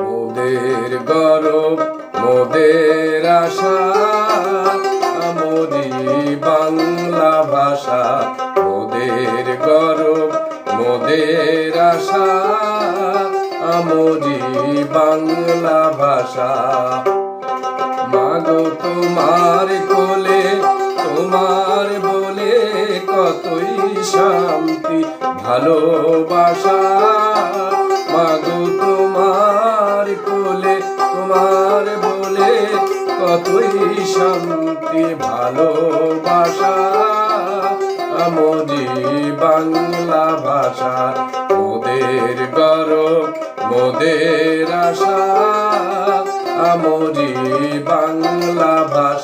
মোদের গরব, মোদের আশা মোদি বাংলা ভাষা। মোদের গরব, মোদের আশা মোদি বাংলা ভাষা। মাগো তোমার কোলে, তোমার বলে কতই শান্তি, ভালোবাসা। মাগো কতই শান্তি ভালোবাসা আমজি বাংলা ভাষা মোদের গরব মোদের আশা আমরি বাংলা ভাষা।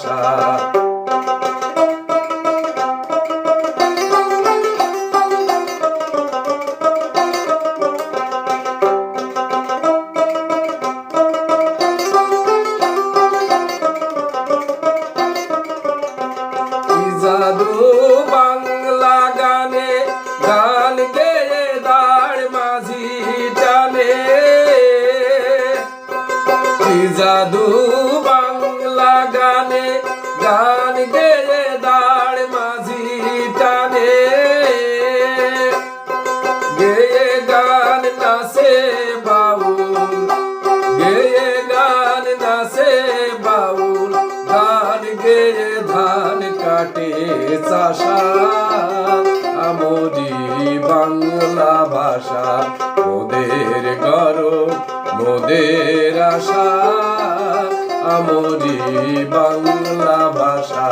জাদু বাংলা গানে গান গেয়ে দাঁড় মাঝি টানে। জাদু বাংলা গানে গান গেয়ে চাষা আমরি বাংলা ভাষা মোদের গরব মোদের আশা। আমরি বাংলা ভাষা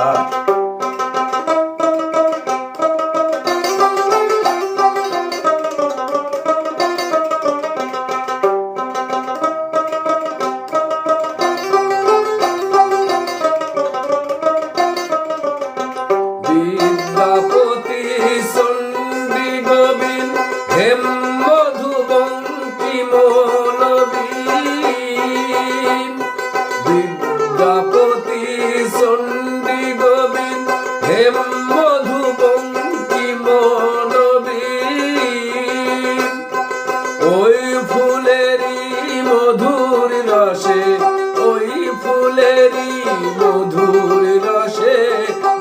রসে, ওই ফুলেরই মধুর রসে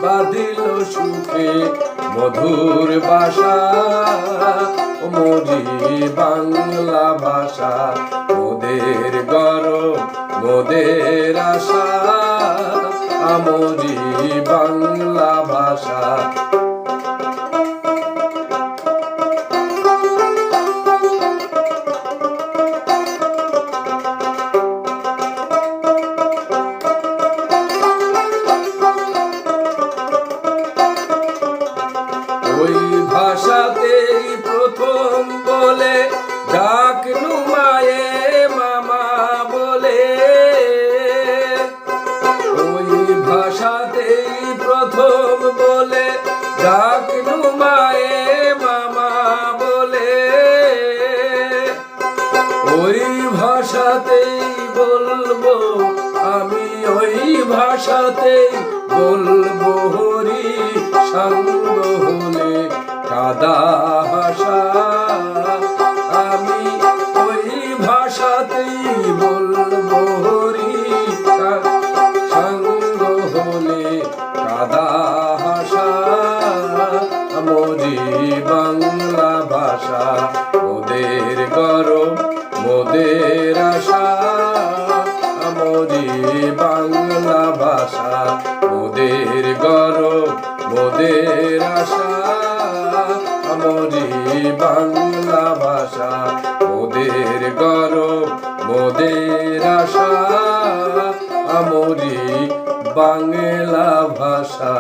বাঁধিল সুখে মধুর ভাষা মরি বাংলা ভাষা, মোদের গরব, মোদের আশা। আমরি বাংলা ভাষা। ওই ভাষাতেই প্রথম ভাষাতেই বলব, আমি ওই ভাষাতেই বলব, হরি সঙ্গ হলে কাদা ভাষা। আমি ওই ভাষাতেই বলব, হরি সঙ্গ হলে কাদা ভাষা। বাংলা ভাষা, ওদের গরব মোদের আশা মরি বাংলা ভাষা, মোদের গরব, মোদের আশা মরি বাংলা ভাষা, মোদের গরব, মোদের আশা আমরি বাংলা ভাষা।